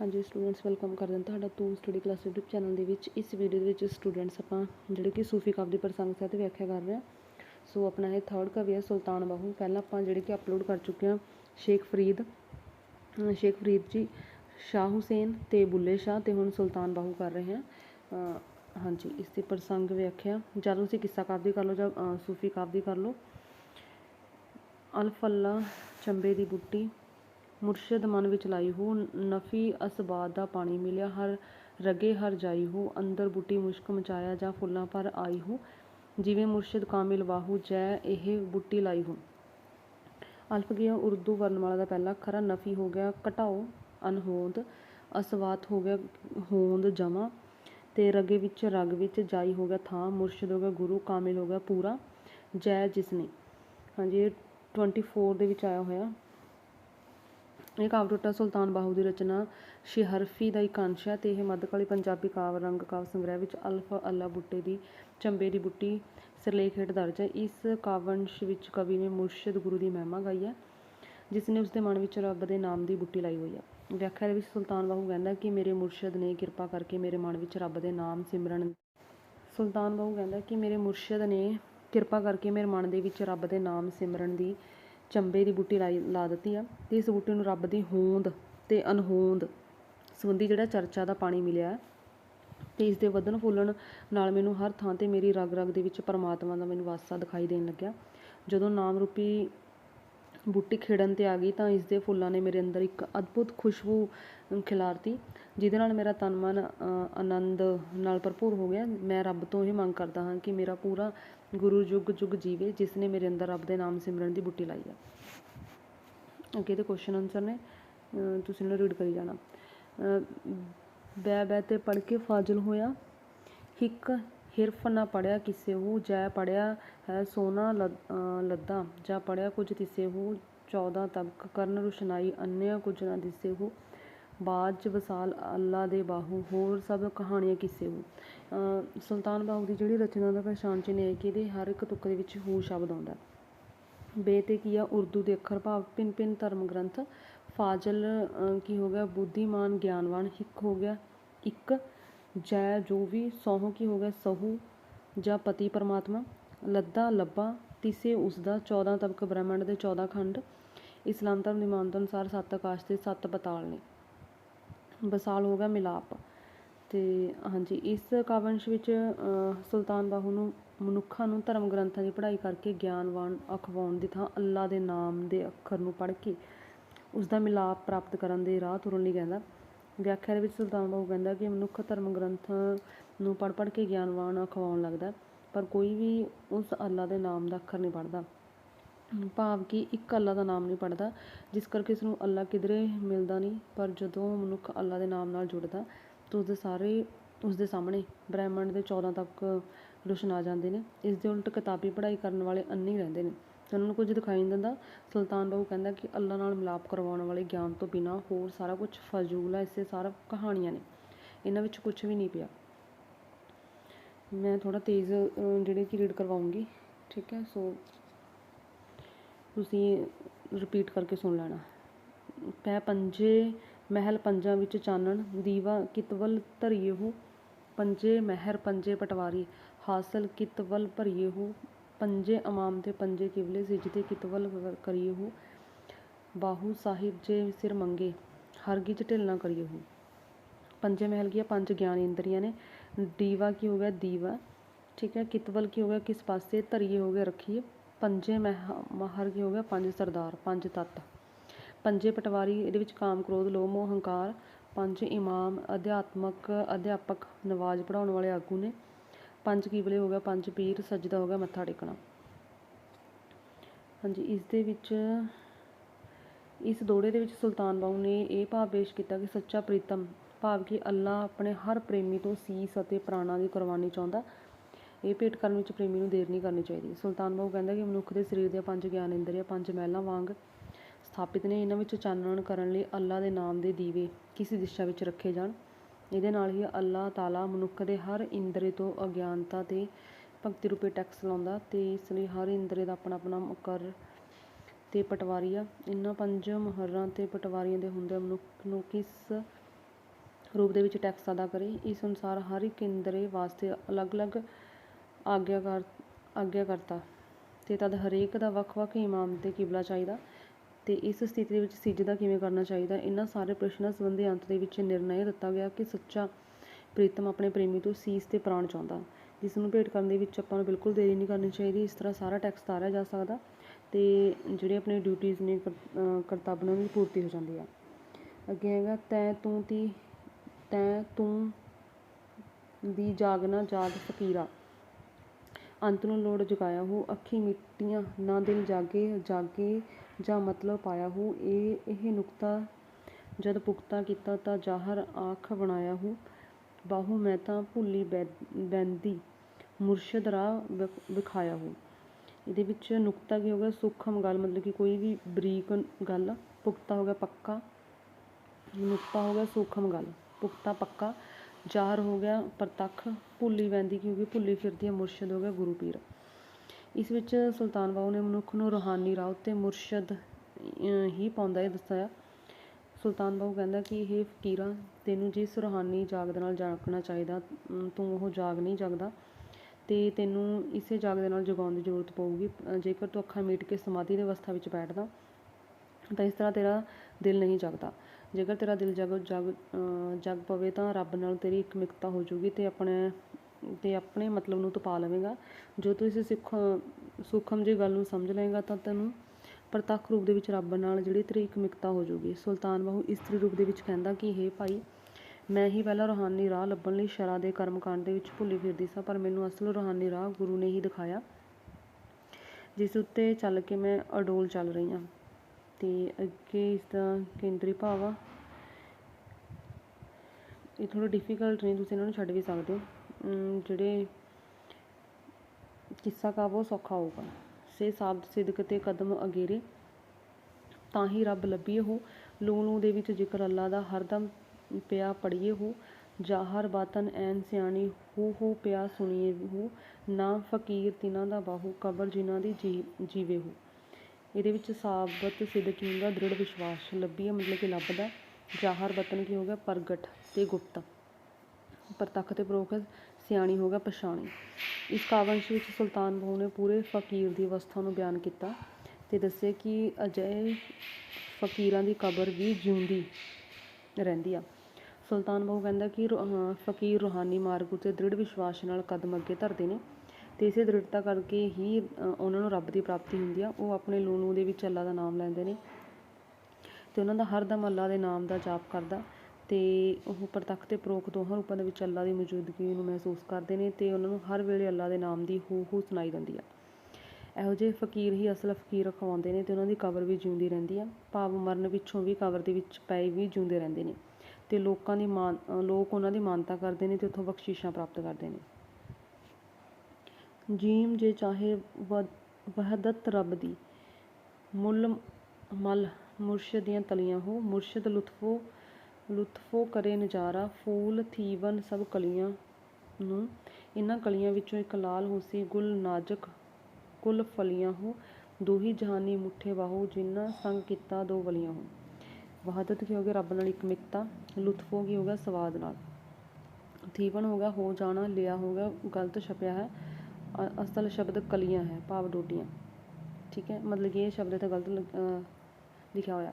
ਹਾਂਜੀ students welcome ਕਰਦੇ ਹਾਂ ਤੁਹਾਡਾ ਤੂੰ ਸਟੱਡੀ ਕਲਾਸ YouTube ਚੈਨਲ ਦੇ ਵਿੱਚ। ਇਸ ਵੀਡੀਓ ਦੇ ਵਿੱਚ ਸਟੂਡੈਂਟਸ ਆਪਾਂ ਜਿਹੜੇ ਕਿ ਸੂਫੀ ਕਾਵਿ ਦੀ ਪ੍ਰਸੰਗ ਸਾਹਿਤ ਵਿਆਖਿਆ ਕਰ ਰਹੇ ਹਾਂ। ਸੋ ਆਪਣਾ ਇਹ ਥਰਡ ਕਾਵਿ ਹੈ ਸੁਲਤਾਨ ਬਾਹੂ। ਪਹਿਲਾਂ ਆਪਾਂ ਜਿਹੜੇ ਕਿ ਅਪਲੋਡ ਕਰ ਚੁੱਕੇ ਹਾਂ, ਸ਼ੇਖ ਫਰੀਦ ਸ਼ੇਖ ਫਰੀਦ ਜੀ, ਸ਼ਾਹ ਹੁਸੈਨ ਤੇ ਬੁੱਲੇ ਸ਼ਾਹ ਤੇ ਹੁਣ ਸੁਲਤਾਨ ਬਾਹੂ ਕਰ ਰਹੇ ਹਾਂ। ਹਾਂਜੀ, ਇਸ ਦੀ ਪ੍ਰਸੰਗ ਵਿਆਖਿਆ। ਜਾਂ ਤੁਸੀਂ ਕਿੱਸਾ ਕਾਵਿ ਦੀ ਕਰ ਲਓ ਜਾਂ ਸੂਫੀ ਕਾਵਿ ਦੀ ਕਰ ਲਓ। ਅਲਫੱਲਾ ਚੰਬੇ ਦੀ ਬੁੱਟੀ ਮੁਰਸ਼ਿਦ ਮਨ ਵਿੱਚ ਲਾਈ ਹੋ, ਨਫੀ ਅਸਬਾਦ ਦਾ ਪਾਣੀ ਮਿਲਿਆ, ਹਰ ਰਗੇ ਹਰ ਜਾਈ ਹੋ, ਅੰਦਰ ਬੁੱਟੀ ਮੁਸ਼ਕ ਮਚਾਇਆ ਜਾਂ ਫੁੱਲਾਂ ਪਰ ਆਈ ਹੋ, ਜਿਵੇਂ ਮੁਰਸ਼ਿਦ ਕਾਮਿਲ ਵਾਹੂ, ਜੈ ਇਹ ਬੁੱਟੀ ਲਾਈ ਹੋ। ਅਲਫ ਗਿਆ, ਉਰਦੂ ਵਰਣਮਾਲਾ ਦਾ ਪਹਿਲਾ ਅੱਖਰ ਨਫੀ ਹੋ ਗਿਆ, ਘਟਾਓ, ਅਨਹੋਂਦ, ਅਸਵਾਤ ਹੋ ਗਿਆ, ਹੋਂਦ, ਜਮਾ ਤੇ ਰਗੇ ਵਿੱਚ, ਰਗ ਵਿੱਚ ਜਾਈ ਹੋ ਗਿਆ ਥਾਂ, ਮੁਰਸ਼ਿਦ ਹੋ ਗਿਆ ਗੁਰੂ, ਕਾਮਿਲ ਹੋ ਗਿਆ ਪੂਰਾ, ਜੈ ਜਿਸਨੇ। ਹਾਂਜੀ, ਇਹ 24 ਦੇ ਵਿੱਚ ਆਇਆ ਹੋਇਆ। ਇਹ ਕਾਵਿ ਟੋਟਾ ਸੁਲਤਾਨ ਬਾਹੂ ਦੀ ਰਚਨਾ ਸ਼ਿਹਰਫੀ ਦਾ ਇੱਕ ਅੰਸ਼ ਹੈ ਤੇ ਇਹ ਮੱਧਕਾਲੀ ਪੰਜਾਬੀ ਕਾਵਿ ਰੰਗ ਕਾਵਿ ਸੰਗ੍ਰਹਿ ਵਿੱਚ ਅਲਫ, ਅੱਲਾ ਬੁੱਟੇ ਦੀ, ਚੰਬੇ ਦੀ ਬੁੱਟੀ, ਸਿਰਲੇਖ ਹੇਠ ਦਰਜ ਹੈ। ਇਸ ਕਾਵੰਸ਼ ਵਿੱਚ ਕਵੀ ਨੇ ਮੁਰਸ਼ਿਦ ਗੁਰੂ ਦੀ ਮਹਿਮਾ ਗਾਈ ਹੈ ਜਿਸ ਨੇ ਉਸ ਦੇ ਮਨ ਵਿੱਚ ਰੱਬ ਦੇ ਨਾਮ ਦੀ ਬੁੱਟੀ ਲਾਈ ਹੋਈ ਹੈ। ਵਿਆਖਿਆ ਦੇ ਵਿੱਚ ਸੁਲਤਾਨ ਬਾਹੂ ਕਹਿੰਦਾ ਕਿ ਮੇਰੇ ਮੁਰਸ਼ਿਦ ਨੇ ਕਿਰਪਾ ਕਰਕੇ ਮੇਰੇ ਮਨ ਵਿੱਚ ਰੱਬ ਦੇ ਨਾਮ ਸਿਮਰਨ ਸੁਲਤਾਨ ਬਾਹੂ ਕਹਿੰਦਾ ਕਿ ਮੇਰੇ ਮੁਰਸ਼ਿਦ ਨੇ ਕਿਰਪਾ ਕਰਕੇ ਮੇਰੇ ਮਨ ਦੇ ਵਿੱਚ ਰੱਬ ਦੇ ਨਾਮ ਸਿਮਰਨ ਦੀ ਚੰਬੇ ਦੀ ਬੂਟੀ ਲਾਈ ਲਾ ਦਿੱਤੀ ਆ ਅਤੇ ਇਸ ਬੂਟੀ ਨੂੰ ਰੱਬ ਦੀ ਹੋਂਦ ਅਤੇ ਅਨਹੋਂਦ ਸੰਬੰਧੀ ਜਿਹੜਾ ਚਰਚਾ ਦਾ ਪਾਣੀ ਮਿਲਿਆ ਅਤੇ ਇਸ ਦੇ ਵਧਣ ਫੁੱਲਣ ਨਾਲ ਮੈਨੂੰ ਹਰ ਥਾਂ ਤੇ ਮੇਰੀ ਰਗ ਰਗ ਦੇ ਵਿੱਚ ਪਰਮਾਤਮਾ ਦਾ ਮੈਨੂੰ ਵਾਸਾ ਦਿਖਾਈ ਦੇਣ ਲੱਗਿਆ। ਜਦੋਂ ਨਾਮ ਰੂਪੀ ਬੂਟੀ ਖਿੜਨ ਤੇ ਆ ਗਈ ਤਾਂ ਇਸ ਦੇ ਫੁੱਲਾਂ ਨੇ ਮੇਰੇ ਅੰਦਰ ਇੱਕ ਅਦਭੁਤ ਖੁਸ਼ਬੂ ਖਿਲਾਰਤੀ ਜਿਹਦੇ ਨਾਲ ਮੇਰਾ ਤਨ ਮਨ ਅ, ਆਨੰਦ ਨਾਲ ਭਰਪੂਰ ਹੋ ਗਿਆ। ਮੈਂ ਰੱਬ ਤੋਂ ਇਹ ਮੰਗ ਕਰਦਾ ਹਾਂ ਕਿ ਮੇਰਾ ਪੂਰਾ ਗੁਰੂ ਯੁੱਗ ਯੁੱਗ ਜੀਵੇ ਜਿਸ ਨੇ ਮੇਰੇ ਅੰਦਰ ਰੱਬ ਦੇ ਨਾਮ ਸਿਮਰਨ ਦੀ ਬੁੱਟੀ ਲਾਈ ਹੈ ਅੱਗੇ ਦੇ ਕੁਐਸਚਨ ਆਨਸਰ ਨੇ। ਤੁਸੀਂ ਇਹਨਾਂ ਰੀਡ ਕਰੀ ਜਾਣਾ। ਬੈ ਬੈ ਤੇ ਪੜ੍ਹ ਕੇ ਫਾਜ਼ਲ ਹੋਇਆ। ਹਿੱਕ ਹਿਰਫ ਨਾ ਪੜਿਆ ਕਿਸੇ ਹੂ ਜੈ ਪੜਿਆ ਹੈ ਸੋਨਾ ਲੱਦ- ਅ, ਲੱਦਾ। ਜਾਂ ਪੜਿਆ ਕੁਝ ਤਿਸੇ ਹੂ 14 ਤਬਕ ਕਰਨ ਰੁਸ਼ਨਾਈ ਅੰਨਿਆ ਕੁਝ ਨਾ ਦਿਸੇ ਹੂ ਬਾਜ ਵਸਾਲ ਅੱਲਾ ਦੇ ਬਾਹੂ, ਹੋਰ ਸਭ ਕਹਾਣੀਆਂ ਕਿਸੇ ਹੋ ਸੁਲਤਾਨ ਬਾਹੂ ਦੀ ਜਿਹੜੀ ਰਚਨਾ ਦਾ ਪਛਾਣ ਚਿੰਨ੍ਹ ਹੈ ਕਿ ਇਹਦੇ ਹਰ ਇੱਕ ਤੁਕ ਦੇ ਵਿੱਚ ਹੂ ਸ਼ਬਦ ਆਉਂਦਾ ਬੇ ਤੇ ਕੀ ਆ ਉਰਦੂ ਦੇ ਅੱਖਰ ਭਾਵ ਭਿੰਨ ਭਿੰਨ ਧਰਮ ਗ੍ਰੰਥ। ਫਾਜ਼ਲ ਕੀ ਹੋ ਗਿਆ? ਬੁੱਧੀਮਾਨ, ਗਿਆਨਵਾਨ ਹਿੱਕ ਹੋ ਗਿਆ, ਇੱਕ। ਜੈ ਜੋ ਵੀ, ਸਹੁ ਕੀ ਹੋ ਗਿਆ? ਸਹੂ। ਜਾਂ ਪਤੀ ਪਰਮਾਤਮਾ। ਲੱਦਾ, ਲੱਭਾ, ਤਿਸੇ, ਉਸਦਾ 14 ਤਬਕ ਬ੍ਰਹਮੰਡ ਦੇ 14 ਖੰਡ। ਇਸਲਾਮ ਧਰਮ ਦੀ ਮਾਨਤਾ ਅਨੁਸਾਰ ਸੱਤ ਆਕਾਸ਼ ਤੇ ਸੱਤ ਪਤਾਲ ਨੇ। ਬਸਾਲ ਹੋ ਗਿਆ ਮਿਲਾਪ। ਤੇ ਹਾਂਜੀ, ਇਸ ਕਾਵੰਸ਼ ਵਿੱਚ ਸੁਲਤਾਨ ਬਾਹੂ ਨੂੰ, ਮਨੁੱਖਾਂ ਨੂੰ ਧਰਮ ਗ੍ਰੰਥਾਂ ਦੀ ਪੜ੍ਹਾਈ ਕਰਕੇ ਗਿਆਨਵਾਨ ਅਖਵਾਉਣ ਦੀ ਥਾਂ ਅੱਲਾ ਦੇ ਨਾਮ ਦੇ ਅੱਖਰ ਨੂੰ ਪੜ੍ਹ ਕੇ ਉਸ ਦਾ ਮਿਲਾਪ ਪ੍ਰਾਪਤ ਕਰਨ ਦੇ ਰਾਹ ਤੁਰਨ ਲਈ ਕਹਿੰਦਾ। ਵਿਆਖਿਆ ਦੇ ਵਿੱਚ ਸੁਲਤਾਨ ਬਾਹੂ ਕਹਿੰਦਾ ਕਿ ਮਨੁੱਖ ਧਰਮ ਗ੍ਰੰਥ ਨੂੰ ਪੜ੍ਹ ਪੜ੍ਹ ਕੇ ਗਿਆਨਵਾਨ ਅਖਵਾਉਣ ਲੱਗਦਾ ਪਰ ਕੋਈ ਵੀ ਉਸ ਅੱਲਾ ਦੇ ਨਾਮ ਦਾ ਅੱਖਰ ਨਹੀਂ ਪੜ੍ਹਦਾ। ਭਾਵ ਕਿ ਇੱਕ ਅੱਲਾ ਦਾ ਨਾਮ ਨਹੀਂ ਪੜ੍ਹਦਾ, ਜਿਸ ਕਰਕੇ ਇਸਨੂੰ ਅੱਲਾ ਕਿਧਰੇ ਮਿਲਦਾ ਨਹੀਂ, ਪਰ ਜਦੋਂ ਮਨੁੱਖ ਅੱਲਾ ਦੇ ਨਾਮ ਨਾਲ ਜੁੜਦਾ, ਤਾਂ ਉਸਦੇ ਸਾਰੇ, ਉਸਦੇ ਸਾਹਮਣੇ ਬ੍ਰਹਿਮੰਡ ਦੇ 14 ਤੱਕ ਰੋਸ਼ਨ ਆ ਜਾਂਦੇ ਨੇ। ਇਸ ਦੇ ਉਲਟ ਕਿਤਾਬੀ ਪੜ੍ਹਾਈ ਕਰਨ ਵਾਲੇ ਅੰਨੇ ਰਹਿੰਦੇ ਨੇ। ਤੇ ਉਹਨਾਂ ਨੂੰ ਕੁਝ ਦਿਖਾਈ ਨਹੀਂ ਦਿੰਦਾ। ਸੁਲਤਾਨ ਬਾਹੂ ਕਹਿੰਦਾ ਕਿ ਅੱਲਾ ਨਾਲ ਮਿਲਾਪ ਕਰਵਾਉਣ ਵਾਲੇ ਗਿਆਨ ਤੋਂ ਬਿਨਾਂ ਹੋਰ ਸਾਰਾ ਕੁਝ ਫਜ਼ੂਲ ਹੈ, ਇਸੇ ਸਾਰਾ ਕਹਾਣੀਆਂ ਨੇ। ਇਹਨਾਂ ਵਿੱਚ ਕੁਝ ਵੀ ਨਹੀਂ ਪਿਆ। ਮੈਂ ਥੋੜ੍ਹਾ ਤੇਜ਼ ਜਿਹੜੀ ਕਿ ਰੀਡ ਕਰਵਾਉਂਗੀ, ਠੀਕ ਹੈ? ਸੋ ਤੁਸੀਂ ਰਿਪੀਟ ਕਰਕੇ ਸੁਣ ਲੈਣਾ। ਪੈ ਪੰਜੇ ਮਹਿਲ ਪੰਜਾਂ ਵਿੱਚ ਚਾਨਣ, ਦੀਵਾ ਕਿਤਵਲ ਧਰੀਏ ਪੰਜੇ ਮਹਿਰ, ਪੰਜੇ ਪਟਵਾਰੀ, ਹਾਸਲ ਕਿਤਵਲ ਭਰੀਏਹੂ, ਪੰਜੇ ਇਮਾਮ ਦੇ ਪੰਜੇ ਕਿਵਲੇ, ਸਿਜਦੇ ਕਿਤਵਲ ਵ- ਕਰੀਏ ਬਾਹੂ ਸਾਹਿਬ ਜੇ ਸਿਰ ਮੰਗੇ, ਹਰਗਿਜ ਢਿੱਲ ਨਾ ਕਰੀਏ ਹੋ ਪੰਜੇ ਮਹਿਲ ਕੀ ਆ ਪੰਜ ਗਿਆਨ ਇੰਦਰੀਆਂ ਨੇ, ਦੀਵਾ ਕੀ ਹੋ ਗਿਆ, ਦੀਵਾ, ਠੀਕ ਹੈ, ਕਿਤਵਲ ਕੀ ਹੋ ਗਿਆ, ਕਿਸ ਪਾਸੇ ਧਰੀਏ ਹੋ ਗਿਆ ਰੱਖੀਏ। ਪੰਜੇ ਮਹ, ਮਹਰ ਕੀ ਹੋ ਗਿਆ? ਪੰਜ ਸਰਦਾਰ, ਪੰਜ ਤੱਤ। ਪੰਜੇ ਪਟਵਾਰੀ, ਇਹਦੇ ਵਿੱਚ ਕਾਮ, ਕ੍ਰੋਧ, ਲੋਭ, ਮੋਹ, ਹੰਕਾਰ। ਪੰਜ ਇਮਾਮ, ਅਧਿਆਤਮਕ, ਅਧਿਆਪਕ, ਨਵਾਜ਼ ਪੜਾਉਣ ਵਾਲੇ ਆਗੂ ਨੇ। ਪੰਜ ਕੀਬਲੇ ਹੋ ਗਿਆ, ਪੰਜ ਪੀਰ, ਸਜਦਾ ਹੋ ਗਿਆ, ਮੱਥਾ ਟੇਕਣਾ। ਹਾਂਜੀ, ਇਸ ਦੇ ਵਿੱਚ, ਇਸ ਦੋੜੇ ਦੇ ਵਿੱਚ ਸੁਲਤਾਨ ਬਾਹੂ ਨੇ ਇਹ ਭਾਵ ਪੇਸ਼ ਕੀਤਾ ਕਿ ਸੱਚਾ ਪ੍ਰੀਤਮ, ਭਾਵ ਕਿ ਅੱਲਾ ਆਪਣੇ ਹਰ ਪ੍ਰੇਮੀ ਤੋਂ ਸੀਸ ਅਤੇ ਪ੍ਰਾਣਾਂ ਦੀ ਕੁਰਬਾਨੀ ਚਾਹੁੰਦਾ। ਇਹ ਭੇਟ ਕਰਨ ਵਿੱਚ ਪ੍ਰੇਮੀ ਨੂੰ ਦੇਰ ਨਹੀਂ ਕਰਨੀ ਚਾਹੀਦੀ। ਸੁਲਤਾਨ ਬਾਹੂ ਕਹਿੰਦਾ ਕਿ ਮਨੁੱਖ ਦੇ ਸਰੀਰ ਦੀਆਂ ਪੰਜ ਗਿਆਨ ਇੰਦਰੀਆਂ ਪੰਜ ਮਹਿਲਾਂ ਵਾਂਗ ਸਥਾਪਿਤ ਨੇ। ਇਹਨਾਂ ਵਿੱਚ ਚਾਨਣ ਕਰਨ ਲਈ ਅੱਲਾ ਦੇ ਨਾਮ ਦੇ ਦੀਵੇ ਕਿਸੇ ਦਿਸ਼ਾ ਵਿੱਚ ਰੱਖੇ ਜਾਣ। ਇਹਦੇ ਨਾਲ ਹੀ ਅੱਲਾ ਤਾਲਾ ਮਨੁੱਖ ਦੇ ਹਰ ਇੰਦਰੀ ਤੋਂ ਅਗਿਆਨਤਾ ਤੇ ਭਗਤੀ ਰੂਪੇ ਟੈਕਸ ਲਾਉਂਦਾ ਤੇ ਇਸ ਲਈ ਹਰ ਇੰਦਰੀ ਦਾ ਆਪਣਾ ਆਪਣਾ ਮੁਕਰ ਤੇ ਪਟਵਾਰੀ ਆ ਇਹਨਾਂ ਪੰਜ ਮੁਹਰਾਂ ਤੇ ਪਟਵਾਰੀਆਂ ਦੇ ਹੁੰਦੇ ਮਨੁੱਖ ਨੂੰ ਕਿਸ ਰੂਪ ਦੇ ਵਿੱਚ ਟੈਕਸ ਅਦਾ ਕਰੇ? ਇਸ ਅਨੁਸਾਰ ਹਰ ਇੱਕ ਇੰਦਰੇ ਵਾਸਤੇ ਅਲੱਗ-ਅਲੱਗ ਆਗਿਆਕਾਰ ਆਗਿਆਕਰਤਾ ਅਤੇ ਤਦ ਹਰੇਕ ਦਾ ਵੱਖ-ਵੱਖ ਇਮਾਮ ਤੇ ਕਿਬਲਾ ਚਾਹੀਦਾ ਅਤੇ ਇਸ ਸਥਿਤੀ ਦੇ ਵਿੱਚ ਸਿਜਦਾ ਕਿਵੇਂ ਕਰਨਾ ਚਾਹੀਦਾ, ਇਹਨਾਂ ਸਾਰੇ ਪ੍ਰਸ਼ਨਾਂ ਸੰਬੰਧੀ ਅੰਤ ਦੇ ਵਿੱਚ ਨਿਰਣय ਦਿੱਤਾ ਗਿਆ ਕਿ ਸੱਚਾ ਪ੍ਰੀਤਮ ਆਪਣੇ ਪ੍ਰੇਮੀ ਤੋਂ ਸੀਸ ਤੇ ਪ੍ਰਾਣ ਚਾਹੁੰਦਾ। ਜਿਸ ਨੂੰ ਭੇਟ ਕਰਨ ਦੇ ਵਿੱਚ ਆਪਾਂ ਨੂੰ ਬਿਲਕੁਲ ਦੇਰੀ ਨਹੀਂ ਕਰਨੀ ਚਾਹੀਦੀ, ਇਸ ਤਰ੍ਹਾਂ ਸਾਰਾ ਟੈਕਸ ਤਾਰਿਆ ਜਾ ਸਕਦਾ ਅਤੇ ਜਿਹੜੇ ਆਪਣੇ ਡਿਊਟੀਆਂ ਨੇ ਕਰ- ਅਹ ਕਰਤੱਵ ਨੇ ਉਹਨਾਂ ਦੀ ਪੂਰਤੀ ਹੋ ਜਾਂਦੀ ਆ। ਅੱਗੇ ਹੈਗਾ, ਤੈ ਤੂੰ ਤੀ, ਤੈ ਤੂੰ ਦੀ ਜਾਗਣਾ ਜਾਗ ਫਕੀਰਾ। ਅੰਤ ਨੂੰ ਲੋੜ ਜਗਾਇਆ ਹੋ, ਅੱਖੀ ਮਿੱਟੀਆਂ ਨਾ ਦਿਲ ਜਾਗੇ ਜਾਗੇ ਜਾਂ ਮਤਲਬ ਪਾਇਆ ਹੋ, ਇਹ ਇਹ ਨੁਕਤਾ ਜਦ ਪੁਖਤਾ ਕੀਤਾ ਤਾਂ ਜ਼ਾਹਰ ਆਖ ਬਣਾਇਆ ਹੋ। ਬਾਹੂ ਮੈਂ ਤਾਂ ਭੁੱਲੀ ਬੈ- ਬੈਂਦੀ, ਮੁਰਸ਼ਦ ਰਾਹ ਵਿਖ- ਵਿਖਾਇਆ ਹੋ। ਇਹਦੇ ਵਿੱਚ ਨੁਕਤਾ ਕੀ ਹੋ ਗਿਆ? ਸੂਖਮ ਗੱਲ, ਮਤਲਬ ਕਿ ਕੋਈ ਵੀ ਬਰੀਕ ਗੱਲ, ਪੁਖਤਾ ਹੋ ਗਿਆ ਪੱਕਾ। ਨੁਕਤਾ ਹੋ ਗਿਆ ਸੂਖਮ ਗੱਲ, ਪੁਖਤਾ ਪੱਕਾ। ਜ਼ਾਹਰ ਹੋ ਗਿਆ, ਪ੍ਰਤੱਖ ਭੁੱਲੀ ਵੈਂਦੀ ਕਿਉਂਕਿ ਭੁੱਲੀ ਫਿਰਦੀ ਹੈ, ਮੁਰਸ਼ਦ ਹੋ ਗਿਆ ਗੁਰੂ ਪੀਰ। ਇਸ ਵਿੱਚ ਸੁਲਤਾਨ ਬਾਹੂ ਨੇ ਮਨੁੱਖ ਨੂੰ ਰੂਹਾਨੀ ਰਾਹ ਉੱਤੇ ਮੁਰਸ਼ਦ ਹੀ ਪਾਉਂਦਾ ਇਹ ਦੱਸਿਆ। ਸੁਲਤਾਨ ਬਾਹੂ ਕਹਿੰਦਾ ਕਿ ਇਹ ਫਕੀਰਾ ਤੈਨੂੰ ਜਿਸ ਰੂਹਾਨੀ ਜਾਗ ਦੇ ਨਾਲ ਜਾਗਣਾ ਚਾਹੀਦਾ ਤੂੰ ਉਹ ਜਾਗ ਨਹੀਂ ਜਾਗਦਾ ਤੇ ਤੈਨੂੰ ਇਸੇ ਜਾਗ ਦੇ ਨਾਲ ਜਗਾਉਣ ਦੀ ਜ਼ਰੂਰਤ ਪਊਗੀ। ਜੇਕਰ ਤੂੰ ਅੱਖਾਂ ਮੀਟ ਕੇ ਸਮਾਧੀ ਦੀ ਅਵਸਥਾ ਵਿੱਚ ਬੈਠਦਾ ਤਾਂ ਇਸ ਤਰ੍ਹਾਂ ਤੇਰਾ ਦਿਲ ਨਹੀਂ ਜਗਦਾ। ਜੇਕਰ ਤੇਰਾ ਦਿਲ ਜਗ ਜਗ ਜਗ ਪਵੇ ਤਾਂ ਰੱਬ ਨਾਲ ਤੇਰੀ ਇਕਮਿਕਤਾ ਹੋ ਜਾਊਗੀ ਤੇ ਆਪਣੇ ਅਤੇ ਆਪਣੇ ਮਤਲਬ ਨੂੰ ਤਪਾ ਲਵੇਂਗਾ। ਜੋ ਤੂੰ ਇਸ ਸਿੱਖ, ਸੂਖਮ ਜਿਹੀ ਗੱਲ ਨੂੰ ਸਮਝ ਲਏਗਾ ਤਾਂ ਤੈਨੂੰ ਪ੍ਰਤੱਖ ਰੂਪ ਦੇ ਵਿੱਚ ਰੱਬ ਨਾਲ ਜਿਹੜੀ ਤੇਰੀ ਇਕਮਿਕਤਾ ਹੋ ਜਾਊਗੀ ਸੁਲਤਾਨ ਬਾਹੂ ਇਸਤਰੀ ਰੂਪ ਦੇ ਵਿੱਚ ਕਹਿੰਦਾ ਕਿ, ਹੇ ਭਾਈ, ਮੈਂ ਹੀ ਪਹਿਲਾਂ ਰੂਹਾਨੀ ਰਾਹ ਲੱਭਣ ਲਈ ਸ਼ਰਾ ਦੇ ਕਰਮਕਾਂਡ ਦੇ ਵਿੱਚ ਭੁੱਲੀ ਫਿਰਦੀ ਸਾਂ, ਪਰ ਮੈਨੂੰ ਅਸਲ ਰੂਹਾਨੀ ਰਾਹ ਗੁਰੂ ਨੇ ਹੀ ਦਿਖਾਇਆ, ਜਿਸ ਉੱਤੇ ਚੱਲ ਕੇ ਮੈਂ ਅਡੋਲ ਚੱਲ ਰਹੀ ਹਾਂ ਤੇ ਅੱਗੇ ਇਸ ਦਾ ਕੇਂਦਰੀ ਭਾਵ ਆ। ਇਹ ਥੋੜਾ ਡਿਫਿਕਲਟ ਨੇ, ਤੁਸੀਂ ਇਹਨਾਂ ਨੂੰ ਛੱਡ ਵੀ ਸਕਦੇ ਹੋ। ਅਮ ਜਿਹੜੇ ਕਿੱਸਾ ਕਾਵ ਉਹ ਸੌਖਾ ਹੋਊਗਾ। ਸੇ ਸਾਬਤ ਸਿਦਕ ਤੇ ਕਦਮ ਅਗੇਰੇ, ਤਾਂ ਹੀ ਰੱਬ ਲੱਭੀਏ ਹੋ ਲੂ ਲੂ ਦੇ ਵਿੱਚ ਜ਼ਿਕਰ ਅੱਲਾ ਦਾ ਹਰਦਮ ਪਿਆ ਪੜੀਏ ਹੋ ਜਾਹਰ ਬਾਤਨ ਐਨ ਸਿਆਣੀ, ਹੋ ਹੋ ਪਿਆ ਸੁਣੀਏ ਹੋ ਨਾ ਫਕੀਰ ਤਿਨਾਂ ਦਾ ਬਾਹੂ, ਕਬਰ ਜਿਨ੍ਹਾਂ ਦੀ ਜੀ, ਜੀਵੇ ਹੋ ਇਹਦੇ ਵਿੱਚ ਸਾਬਤ ਸਿਦਕੀ ਦਾ ਦ੍ਰਿੜ ਵਿਸ਼ਵਾਸ ਲੱਭੀਏ ਮਤਲਬ ਕਿ ਲੱਭਦਾ ਜਾਹਰ ਬਤਨ ਕੀ ਹੋ ਗਿਆ? ਪ੍ਰਗਟ ਤੇ ਗੁਪਤ। ਪ੍ਰਤੱਖ ਤੇ ਪ੍ਰੋਖ, ਸਿਆਣੀ ਹੋ ਗਿਆ, ਪਛਾਣੀ। ਇਸ ਕਾਵੰਸ਼ ਵਿੱਚ ਸੁਲਤਾਨ ਬਹੂ ਨੇ ਪੂਰੇ ਫਕੀਰ ਦੀ ਅਵਸਥਾ ਨੂੰ ਬਿਆਨ ਕੀਤਾ ਤੇ ਦੱਸਿਆ ਕਿ ਅਜਿਹੇ ਫਕੀਰਾਂ ਦੀ ਕਬਰ ਵੀ ਜਿਉਂਦੀ ਰਹਿੰਦੀ ਆ। ਸੁਲਤਾਨ ਬਹੂ ਕਹਿੰਦਾ ਕਿ ਫਕੀਰ ਰੂਹਾਨੀ ਮਾਰਗ ਉਤੇ ਦ੍ਰਿੜ ਵਿਸ਼ਵਾਸ ਨਾਲ ਕਦਮ ਅੱਗੇ ਧਰਦੇ ਨੇ। ਅਤੇ ਇਸੇ ਦ੍ਰਿੜਤਾ ਕਰਕੇ ਹੀ ਉਹਨਾਂ ਨੂੰ ਰੱਬ ਦੀ ਪ੍ਰਾਪਤੀ ਹੁੰਦੀ ਆ। ਉਹ ਆਪਣੇ ਲੂਣੂ ਦੇ ਵਿੱਚ ਅੱਲਾ ਦਾ ਨਾਮ ਲੈਂਦੇ ਨੇ ਅਤੇ ਉਹਨਾਂ ਦਾ ਹਰਦਮ ਅੱਲਾ ਦੇ ਨਾਮ ਦਾ ਜਾਪ ਕਰਦਾ ਅਤੇ ਉਹ ਪ੍ਰਤੱਖ ਅਤੇ ਪਰੋਖ ਦੋਹਾਂ ਰੂਪਾਂ ਦੇ ਵਿੱਚ ਅੱਲਾ ਦੀ ਮੌਜੂਦਗੀ ਨੂੰ ਮਹਿਸੂਸ ਕਰਦੇ ਨੇ ਅਤੇ ਉਹਨਾਂ ਨੂੰ ਹਰ ਵੇਲੇ ਅੱਲਾ ਦੇ ਨਾਮ ਦੀ ਹੂ ਹੂ ਸੁਣਾਈ ਦਿੰਦੀ ਆ। ਇਹੋ ਜਿਹੇ ਫਕੀਰ ਹੀ ਅਸਲ ਫਕੀਰ ਰਖਵਾਉਂਦੇ ਨੇ ਅਤੇ ਉਹਨਾਂ ਦੀ ਕਬਰ ਵੀ ਜਿਉਂਦੀ ਰਹਿੰਦੀ ਆ। ਭਾਵ ਮਰਨ ਪਿੱਛੋਂ ਵੀ ਕਬਰ ਦੇ ਵਿੱਚ ਪਏ ਵੀ ਜਿਉਂਦੇ ਰਹਿੰਦੇ ਨੇ ਅਤੇ ਲੋਕਾਂ ਦੀ ਮਾਨ ਲੋਕ ਉਹਨਾਂ ਦੀ ਮਾਨਤਾ ਕਰਦੇ ਨੇ ਅਤੇ ਉੱਥੋਂ ਬਖਸ਼ਿਸ਼ਾਂ ਪ੍ਰਾਪਤ ਕਰਦੇ ਨੇ। ਜੀਮ ਜੇ ਚਾਹੇ ਵ- ਵਹਦਤ ਰੱਬ ਦੀ। ਮੁੱਲ ਮਲ ਮੁਰਸ਼ਦ ਦੀਆਂ ਤਲੀਆਂ ਹੋ। ਮੁਰਸ਼ਦ ਲੁਤਫੋ ਲੁਤਫੋ ਕਰੇ ਨਜ਼ਾਰਾ। ਫੂਲ, ਥੀਵਨ ਸਭ ਕਲੀਆਂ ਨੂੰ। ਇਹਨਾਂ ਕਲੀਆਂ ਵਿੱਚੋਂ ਇੱਕ ਲਾਲ ਹੋਸੀ ਗੁਲ ਨਾਜ਼ਕ ਕੁਲ ਫਲੀਆਂ ਹੋ। ਦੋਹੀ ਜਹਾਨੀ ਮੁੱਠੇ ਬਾਹੂ ਜਿਨ੍ਹਾਂ ਸੰਗ ਕੀਤਾ ਦੋ ਵਲੀਆਂ ਹੋ। ਵਹਾਦਤ ਕੀ ਹੋ ਗਿਆ? ਰੱਬ ਨਾਲ ਇਕਮਿਕਤਾ ਲੁਤਫੋ ਕੀ ਹੋ ਗਿਆ? ਸਵਾਦ ਨਾਲ। ਥੀਵਨ ਹੋ ਗਿਆ? ਹੋ ਜਾਣਾ, ਲਿਆ ਹੋ ਗਿਆ? ਗਲਤ ਛਪਿਆ ਹੈ। ਅ- ਅਸਲ ਸ਼ਬਦ ਕਲੀਆਂ ਹੈ, ਭਾਵ ਡੋਡੀਆਂ। ਠੀਕ ਹੈ? ਮਤਲਬ ਕਿ ਇਹ ਸ਼ਬਦ ਇੱਥੇ ਗਲਤ ਅਹ ਲਿਖਿਆ ਹੋਇਆ।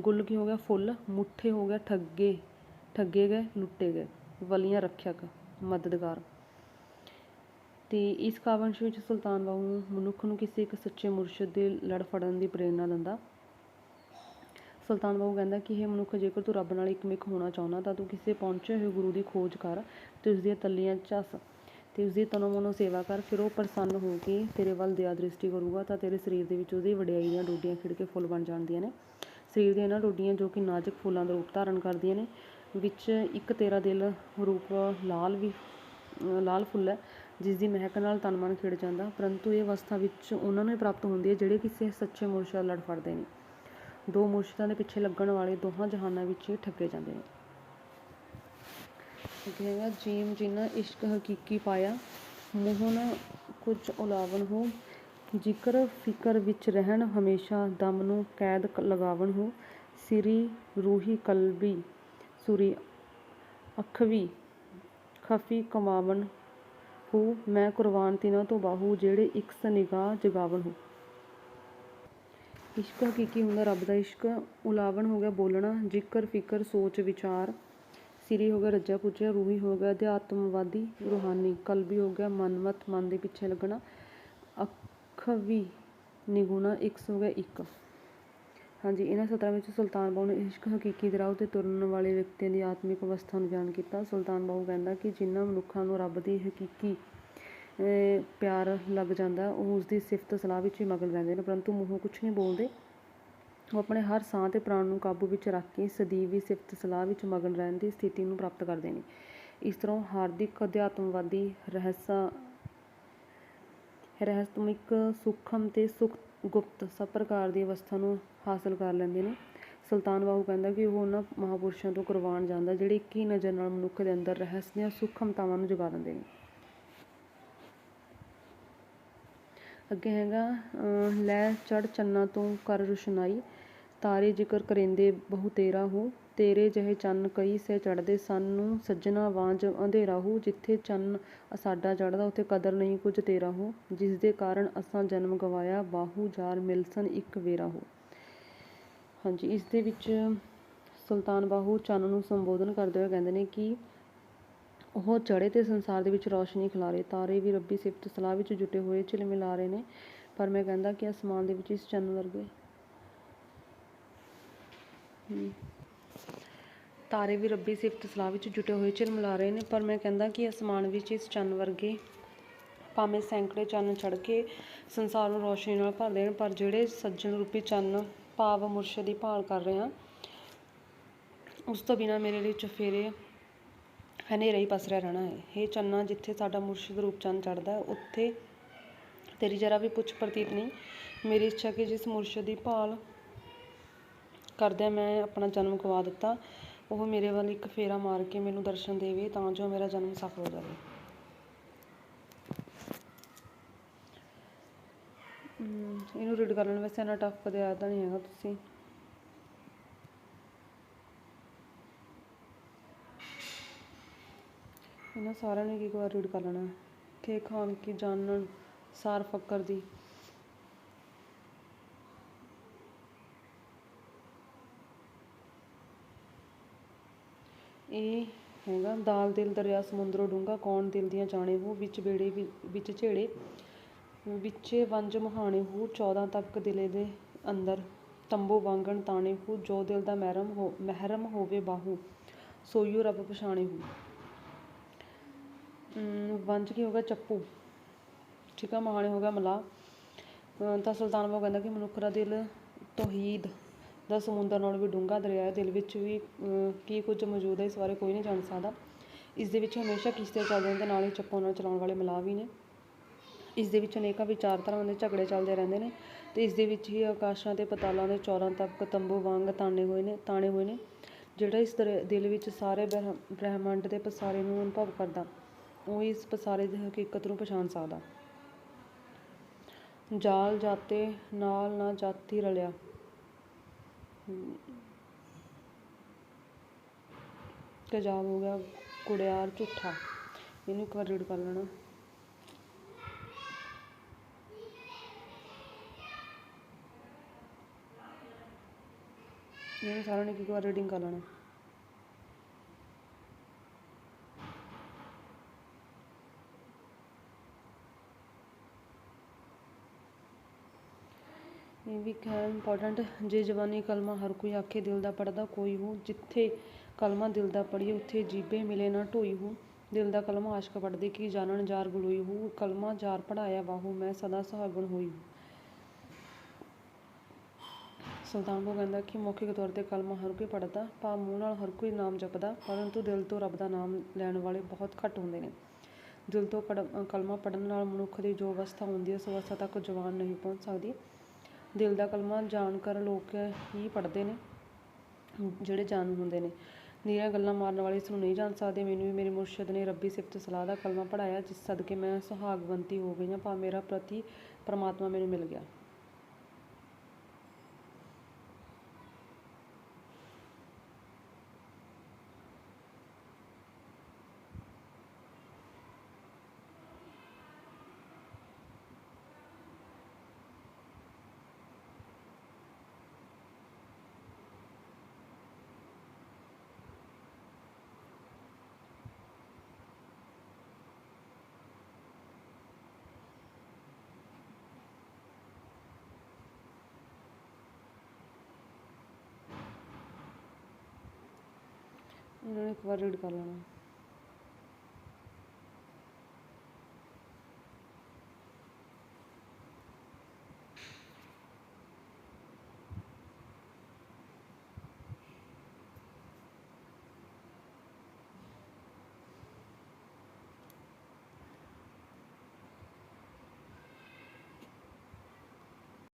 ਗੁੱਲ ਕੀ ਹੋ ਗਿਆ? ਫੁੱਲ। ਮੁੱਠੇ ਹੋ ਗਿਆ ਠੱਗੇ। ਠੱਗੇ ਗਏ, ਲੁੱਟੇ ਗਏ। ਵਲੀਆਂ ਰੱਖਿਅਕ ਮਦਦਗਾਰ। ਤੇ ਇਸ ਕਾਵੰਸ਼ ਵਿੱਚ ਸੁਲਤਾਨ ਬਾਹੂ ਮਨੁੱਖ ਨੂੰ ਕਿਸੇ ਇੱਕ ਸੱਚੇ ਮੁਰਸ਼ਿਦ ਦੇ ਲੜ ਫੜਨ ਦੀ ਪ੍ਰੇਰਨਾ ਦਿੰਦਾ। ਸੁਲਤਾਨ ਬਾਹੂ ਕਹਿੰਦਾ ਕਿ ਇਹ ਮਨੁੱਖ, ਜੇਕਰ ਤੂੰ ਰੱਬ ਨਾਲ ਇਕਮਿਕ ਹੋਣਾ ਚਾਹੁੰਦਾ ਤਾਂ ਤੂੰ ਕਿਸੇ ਪਹੁੰਚੇ ਹੋਏ ਗੁਰੂ ਦੀ ਖੋਜ ਕਰ ਤੇ ਉਸ ਦੀਆਂ ਤਲੀਆਂ ਝੱਸ ਤੇ ਉਸ ਦੀ ਤਨੋ ਮਨੋ ਸੇਵਾ ਕਰ, ਫਿਰ ਉਹ ਪ੍ਰਸੰਨ ਹੋ ਕੇ ਤੇਰੇ ਵੱਲ ਦਇਆ ਦ੍ਰਿਸ਼ਟੀ ਕਰੂਗਾ ਤਾਂ ਤੇਰੇ ਸਰੀਰ ਦੇ ਵਿੱਚ ਉਹਦੀ ਵਡਿਆਈ ਦੀਆਂ ਡੋਡੀਆਂ ਖਿੜ ਕੇ ਫੁੱਲ ਬਣ ਜਾਂਦੀਆਂ ਨੇ। ਸਰੀਰ ਦੀਆਂ ਇਹਨਾਂ ਡੋਡੀਆਂ ਜੋ ਕਿ ਨਾਜ਼ੁਕ ਫੁੱਲਾਂ ਦਾ ਰੂਪ ਧਾਰਨ ਕਰਦੀਆਂ ਨੇ, ਵਿੱਚ ਇੱਕ ਤੇਰਾ ਦਿਲ ਰੂਪ ਲਾਲ ਵੀ ਲਾਲ ਫੁੱਲ ਹੈ ਜਿਸ ਦੀ ਮਹਿਕ ਨਾਲ ਤਨ ਮਨ ਖਿੜ ਜਾਂਦਾ, ਪਰੰਤੂ ਇਹ ਅਵਸਥਾ ਵਿੱਚ ਉਹਨਾਂ ਨੂੰ ਹੀ ਪ੍ਰਾਪਤ ਹੁੰਦੀ ਹੈ ਜਿਹੜੇ ਕਿਸੇ ਸੱਚੇ ਮੁਰਸ਼ਦ ਲੜ ਫੜਦੇ ਨੇ। ਦੋ ਮੁਰਸ਼ਿਦਾਂ ਦੇ ਪਿੱਛੇ ਲੱਗਣ ਵਾਲੇ ਦੋਹਾਂ ਜਹਾਨਾਂ ਵਿੱਚ ਹੀ ਠੱਗੇ ਜਾਂਦੇ ਨੇ। ਅੱਗੇ ਹੈਗਾ। ਜੀਮ ਜਿਨ੍ਹਾਂ ਇਸ਼ਕ ਹਕੀਕੀ ਪਾਇਆ ਮੋਹਨ ਕੁਝ ਉਲਾਵਨ ਹੋ। ਜ਼ਿਕਰ ਫਿਕਰ ਵਿੱਚ ਰਹਿਣ, ਹਮੇਸ਼ਾ ਦਮ ਨੂੰ ਕੈਦ ਕ- ਹੋ। ਸਿਰੀ ਰੂਹੀ ਕਲਬੀ, ਸੁਰੀ ਅਖਵੀ, ਖਫੀ ਕਮਾਵਨ ਹੂ। ਮੈਂ ਕੁਰਬਾਨ ਤਿਨਾਂ ਤੋਂ ਬਾਹੂ, ਜਿਹੜੇ ਇੱਕ ਨਿਗਾਹ ਜਗਾਵਨ ਹੋ। ਇਸ਼ਕ ਹਕੀਕੀ ਹੁੰਦਾ, ਰੱਬ ਦਾ ਇਸ਼ਕ। ਉਲਾਵਣ ਹੋ ਗਿਆ ਬੋਲਣਾ, ਜ਼ਿਕਰ ਫਿਕਰ ਸੋਚ ਵਿਚਾਰ। ਸਿਰੀ ਹੋ ਗਿਆ, ਰੱਜਾ ਪੁੱਜਿਆ, ਰੂਹੀ ਹੋ ਗਿਆ, ਅਧਿਆਤਮਵਾਦੀ ਰੂਹਾਨੀ, ਕਲਬੀ ਹੋ ਗਿਆ, ਮਨਮਤ, ਮਨ ਦੇ ਪਿੱਛੇ ਲੱਗਣਾ, ਅਖਵੀ ਨਿਗੁਣਾ, ਇੱਕ ਹੋ ਗਿਆ, ਇੱਕ। ਹਾਂਜੀ, ਇਹਨਾਂ ਸਤਰਾਂ ਵਿੱਚ ਸੁਲਤਾਨ ਬਾਹੂ ਨੇ ਇਸ਼ਕ ਹਕੀਕੀ ਦੇ ਤੇ ਤੁਰਨ ਵਾਲੇ ਵਿਅਕਤੀਆਂ ਦੀ ਆਤਮਿਕ ਅਵਸਥਾ ਨੂੰ ਬਿਆਨ ਕੀਤਾ। ਸੁਲਤਾਨ ਬਾਹੂ ਕਹਿੰਦਾ ਕਿ ਜਿਨ੍ਹਾਂ ਮਨੁੱਖਾਂ ਨੂੰ ਰੱਬ ਦੀ ਹਕੀਕੀ ਪਿਆਰ ਲੱਗ ਜਾਂਦਾ, ਉਹ ਉਸ ਦੀ ਸਿਫਤ ਸਲਾਹ ਵਿੱਚ ਹੀ ਮਗਨ ਰਹਿੰਦੇ ਨੇ, ਪਰੰਤੂ ਮੂੰਹੋਂ ਕੁਝ ਨਹੀਂ ਬੋਲਦੇ। ਉਹ ਆਪਣੇ ਹਰ ਸਾਹ ਤੇ ਪ੍ਰਾਣ ਨੂੰ ਕਾਬੂ ਵਿੱਚ ਰੱਖ ਕੇ ਸਦੀਵੀ ਸਿਫਤ ਸਲਾਹ ਵਿੱਚ ਮਗਨ ਰਹਿਣ ਦੀ ਸਥਿਤੀ ਨੂੰ ਪ੍ਰਾਪਤ ਕਰਦੇ ਨੇ। ਇਸ ਤਰ੍ਹਾਂ ਹਾਰਦਿਕ ਅਧਿਆਤਮਵਾਦੀ ਰਹੱਸਾ ਰਹੱਸਮਿਕ ਸੂਖਮ ਤੇ ਸੁਖ ਗੁਪਤ ਸਭ ਪ੍ਰਕਾਰ ਦੀ ਅਵਸਥਾ ਨੂੰ ਹਾਸਲ ਕਰ ਲੈਂਦੇ ਨੇ। ਸੁਲਤਾਨ ਬਾਹੂ ਕਹਿੰਦਾ ਕਿ ਉਹ ਉਹਨਾਂ ਮਹਾਪੁਰਸ਼ਾਂ ਤੋਂ ਕੁਰਬਾਨ ਜਾਂਦਾ ਜਿਹੜੇ ਇੱਕ ਹੀ ਨਜ਼ਰ ਨਾਲ ਮਨੁੱਖ ਦੇ ਅੰਦਰ ਰਹੱਸ ਦੀਆਂ ਸੂਖਮਤਾਵਾਂ ਨੂੰ ਜਗਾ ਦਿੰਦੇ ਨੇ। ਅੱਗੇ ਹੈਗਾ ਅਹ, ਲੈ ਚੜ ਚੰਨਾ ਤੋਂ ਕਰ ਰੁਸ਼ਨਾਈ। ਤਾਰੇ ਜ਼ਿਕਰ ਕਰੇਂਦੇ ਬਹੁ ਤੇਰਾ ਹੋ। ਤੇਰੇ ਜਿਹੇ ਚੰਨ ਕਈ ਸੇ ਚੜ੍ਹਦੇ ਸਨ। ਨੂੰ ਸੱਜਣਾ ਵਾਂਝ ਅੰਧੇਰਾ ਹੋ। ਜਿੱਥੇ ਚੰਨ ਸਾਡਾ ਚੜ੍ਹਦਾ, ਉੱਥੇ ਕਦਰ ਨਹੀਂ ਕੁਝ ਤੇਰਾ ਹੋ। ਜਿਸਦੇ ਕਾਰਨ ਅਸਾਂ ਜਨਮ ਗਵਾਇਆ, ਬਾਹੂ ਜਾਰ ਮਿਲਸਨ ਇੱਕ ਵੇਰਾ ਹੋ। ਹਾਂਜੀ, ਇਸ ਦੇ ਵਿੱਚ ਸੁਲਤਾਨ ਬਾਹੂ ਚੰਨ ਨੂੰ ਸੰਬੋਧਨ ਕਰਦੇ ਹੋਏ ਕਹਿੰਦੇ ਨੇ ਕਿ ਉਹ ਚੜ੍ਹੇ ਤੇ ਸੰਸਾਰ ਦੇ ਵਿੱਚ ਰੌਸ਼ਨੀ ਖਿਲਾਰੇ ਤਾਰੇ ਵੀ ਰੱਬੀ ਸਿਫਤ ਸਲਾਹ ਵਿੱਚ ਜੁਟੇ ਹੋਏ ਝਿਲਮਿਲਾ ਰਹੇ ਨੇ। ਪਰ ਮੈਂ ਕਹਿੰਦਾ ਕਿ ਅਸਮਾਨ ਦੇ ਵਿੱਚ ਇਸ ਚੰਨ ਵਰਗੇ ਤਾਰੇ ਵੀ ਰੱਬੀ ਸਿਫਤ ਸਲਾਹ ਵਿੱਚ ਜੁਟੇ ਹੋਏ ਝਿਲਮਿਲਾ ਰਹੇ ਨੇ, ਪਰ ਮੈਂ ਕਹਿੰਦਾ ਕਿ ਅਸਮਾਨ ਵਿੱਚ ਇਸ ਚੰਨ ਵਰਗੇ ਭਾਵੇਂ ਸੈਂਕੜੇ ਚੰਨ ਚੜ੍ਹ ਕੇ ਸੰਸਾਰ ਨੂੰ ਰੋਸ਼ਨੀ ਨਾਲ ਭਰ ਦੇਣ, ਪਰ ਜਿਹੜੇ ਸੱਜਣ ਰੂਪੀ ਚੰਨ ਭਾਵ ਮੁਰਸ਼ਦ ਦੀ ਭਾਲ ਕਰ ਰਹੇ ਹਾਂ ਉਸ ਤੋਂ ਬਿਨਾ ਮੇਰੇ ਲਈ ਚਫੇਰੇ ਹਨੇਰਾ ਹੀ ਪਸਰਿਆ ਰਹਿਣਾ ਹੈ। ਇਹ ਚੰਨਾ, ਜਿੱਥੇ ਸਾਡਾ ਮੁਰਸ਼ਿਦ ਰੂਪ ਚੰਨ ਚੜਦਾ ਹੈ, ਉੱਥੇ ਤੇਰੀ ਜਰਾ ਵੀ ਪੁੱਛ ਪ੍ਰਤੀਤ ਨਹੀਂ। ਮੇਰੀ ਇੱਛਾ ਕਿ ਜਿਸ ਮੁਰਸ਼ਿਦ ਦੀ ਭਾਲ ਕਰਦਿਆਂ ਮੈਂ ਆਪਣਾ ਜਨਮ ਗਵਾ ਦਿੱਤਾ। ਉਹ ਮੇਰੇ ਵੱਲ ਇੱਕ ਫੇਰਾ ਮਾਰ ਕੇ ਮੈਨੂੰ ਦਰਸ਼ਨ ਦੇਵੇ ਤਾਂ ਜੋ ਮੇਰਾ ਜਨਮ ਸਫਲ ਹੋ ਜਾਵੇ। ਇਹਨੂੰ ਰੀਡ ਕਰ ਵੈਸੇ ਇੰਨਾ ਟਫ ਕਦੇ ਆਇਆ ਨਹੀਂ ਹੈਗਾ ਤੁਸੀਂ। ਇਹਨਾਂ ਸਾਰਿਆਂ ਨੇ ਇੱਕ ਵਾਰ ਰੀਡ ਕਰ ਲੈਣਾ। ਕੇ ਖਾਨ ਕੀ ਜਾਣਨ, ਸਾਰ ਫਕਰ ਦੀ। ਇਹ ਹੈਗਾ ਦਾਲ ਦਿਲ ਦਰਿਆ ਸਮੁੰਦਰੋਂ ਡੂੰਘਾ ਕੌਣ ਦਿਲ ਦੀਆਂ ਜਾਣੇ? ਹੋ ਵਿੱਚ ਬੇੜੇ ਵਿੱਚ ਝੇੜੇ ਵਿੱਚੇ ਵੰਜ ਮੁਹਾਣੇ ਹੋ 14 ਤਪਕ ਦਿਲੇ ਦੇ ਅੰਦਰ ਤੰਬੂ ਵਾਂਗਣ ਤਾਣੇ ਹੋ ਜੋ ਦਿਲ ਦਾ ਮਹਿਰਮ ਹੋ ਮਹਿਰਮ ਹੋਵੇ ਬਾਹੂ ਸੋਈਓ ਰੱਬ ਪਛਾਣੇ ਹੋ। ਵੰਜ ਕੀ ਹੋ ਗਿਆ? ਚੱਪੂ। ਠੀਕ ਆ ਮਹਾਣੇ ਹੋ ਗਿਆ ਮਲਾ ਅਮ, ਤਾਂ ਸੁਲਤਾਨ ਬਾਬੂ ਕਹਿੰਦਾ ਕਿ ਮਨੁੱਖ ਦਾ ਦਿਲ ਤੋਹੀਦ। ਦਾ ਸਮੁੰਦਰ ਨਾਲੋਂ ਵੀ ਡੂੰਘਾ ਦਰਿਆ ਹੈ ਦਿਲ ਵਿੱਚ ਵੀ ਅਮ, ਕੀ ਕੁਝ ਮੌਜੂਦ ਹੈ ਇਸ ਬਾਰੇ ਕੋਈ ਨਹੀਂ ਜਾਣ ਸਕਦਾ। ਇਸ ਦੇ ਵਿੱਚ ਹਮੇਸ਼ਾ ਕਿਸ਼ਤੇ ਚੱਲਦੇ ਦੇ ਨਾਲ ਹੀ ਚੱਪੋਂ ਨਾਲ ਚਲਾਉਣ ਵਾਲੇ ਮਲਾਹ ਵੀ ਨੇ। ਇਸ ਦੇ ਵਿੱਚ ਅਨੇਕਾਂ ਵਿਚਾਰਧਾਰਾਵਾਂ ਦੇ ਝਗੜੇ ਚੱਲਦੇ ਰਹਿੰਦੇ ਨੇ ਤੇ ਇਸ ਦੇ ਵਿੱਚ ਹੀ ਆਕਾਸ਼ਾਂ ਤੇ ਪਤਾਲਾਂ ਦੇ ਚੌਰਾਂ ਤੱਕ ਤੰਬੂ ਵਾਂਗ ਤਾਣੇ ਹੋਏ ਨੇ ਤਾਣੇ ਹੋਏ ਨੇ ਜਿਹੜਾ ਇਸ ਦਰ- ਦਿਲ ਵਿੱਚ ਸਾਰੇ ਬ੍ਰਹ- ਬ੍ਰਹਿਮੰਡ ਦੇ ਪਸਾਰੇ ਨੂੰ ਅਨੁਭਵ ਕਰਦਾ। ਉਹ ਇਸ ਪਸਾਰੇ ਦੀ ਹਕੀਕਤ ਨੂੰ ਪਛਾਣ ਸਕਦਾ। ਜਾਲ ਜਾਤੇ ਨਾਲ ਨਾ ਜਾਤੀ ਰਲਿਆ। ਤੇਜ਼ਾਬ ਹੋ ਗਿਆ ਕੁੜਿਆਰ ਝੂਠਾ। ਇਹਨੂੰ ਇੱਕ ਵਾਰ ਰੀਡ ਕਰ ਲੈਣਾ। ਇਹਨੂੰ ਸਾਰਿਆਂ ਨੇ ਇੱਕ ਵਾਰ ਰੀਡਿੰਗ ਕਰ ਲੈਣਾ। ਇਹ ਹੈ ਇੰਪੋਰਟੈਂਟ ਜੇ ਜਵਾਨੀ ਕਲਮਾ ਹਰ ਕੋਈ ਆਖੇ ਦਿਲ ਦਾ ਪੜਦਾ ਕੋਈ ਹੋ, ਜਿੱਥੇ ਕਲਮਾ ਦਿਲ ਦਾ ਪੜੀਏ ਉੱਥੇ ਜੀਬੇ ਮਿਲੇ ਨਾ ਢੋਈ ਹੋ। ਦਿਲ ਦਾ ਕਲਮਾ ਆਸ਼ਕ ਪੜਦੇ ਕੀ ਜਾਣਨ ਜਾਰ ਗਲੋਈ ਹੋ। ਕਲਮਾ ਜਾਰ ਪੜਾਇਆ ਬਾਹੂ ਮੈਂ ਸਦਾ ਸੁਹਾਗਣ ਹੋਈ ਹੂੰ। ਸੁਲਤਾਨ ਬੋ ਕਹਿੰਦਾ ਕਿ ਮੌਖਿਕ ਤੌਰ ਤੇ ਕਲਮਾ ਹਰ ਕੋਈ ਪੜਦਾ ਭਾਵ ਮੂੰਹ ਨਾਲ ਹਰ ਕੋਈ ਨਾਮ ਜਪਦਾ, ਪਰੰਤੂ ਦਿਲ ਤੋਂ ਰੱਬ ਦਾ ਨਾਮ ਲੈਣ ਵਾਲੇ ਬਹੁਤ ਘੱਟ ਹੁੰਦੇ ਨੇ। ਦਿਲ ਤੋਂ ਕੜ- ਕਲਮਾ ਪੜਨ ਨਾਲ ਮਨੁੱਖ ਦੀ ਜੋ ਅਵਸਥਾ ਹੁੰਦੀ ਹੈ ਉਸ ਅਵਸਥਾ ਤੱਕ ਜਵਾਨ ਨਹੀਂ ਪਹੁੰਚ ਸਕਦੀ। ਦਿਲ ਦਾ ਕਲਮਾ ਜਾਣਕਾਰ ਲੋਕ ਹੀ ਪੜ੍ਹਦੇ ਨੇ, ਜਿਹੜੇ ਜਾਣੂ ਹੁੰਦੇ ਨੇ। ਨੀਰੀਆਂ ਗੱਲਾਂ ਮਾਰਨ ਵਾਲੇ ਇਸ ਨੂੰ ਨਹੀਂ ਜਾਣ ਸਕਦੇ। ਮੈਨੂੰ ਵੀ ਮੇਰੇ ਮੁਰਸ਼ਿਦ ਨੇ ਰੱਬੀ ਸਿਫਤ ਸਲਾਹ ਦਾ ਕਲਮਾ ਪੜਾਇਆ ਜਿਸ ਸਦਕੇ ਮੈਂ ਸੁਹਾਗਵੰਤੀ ਹੋ ਗਈ ਹਾਂ, ਭਾਵ ਮੇਰਾ ਪ੍ਰਤੀ ਪਰਮਾਤਮਾ ਮੈਨੂੰ ਮਿਲ ਗਿਆ। ਇਹਨਾਂ ਨੇ ਇੱਕ ਵਾਰ ਰੀਡ ਕਰ ਲੈਣਾ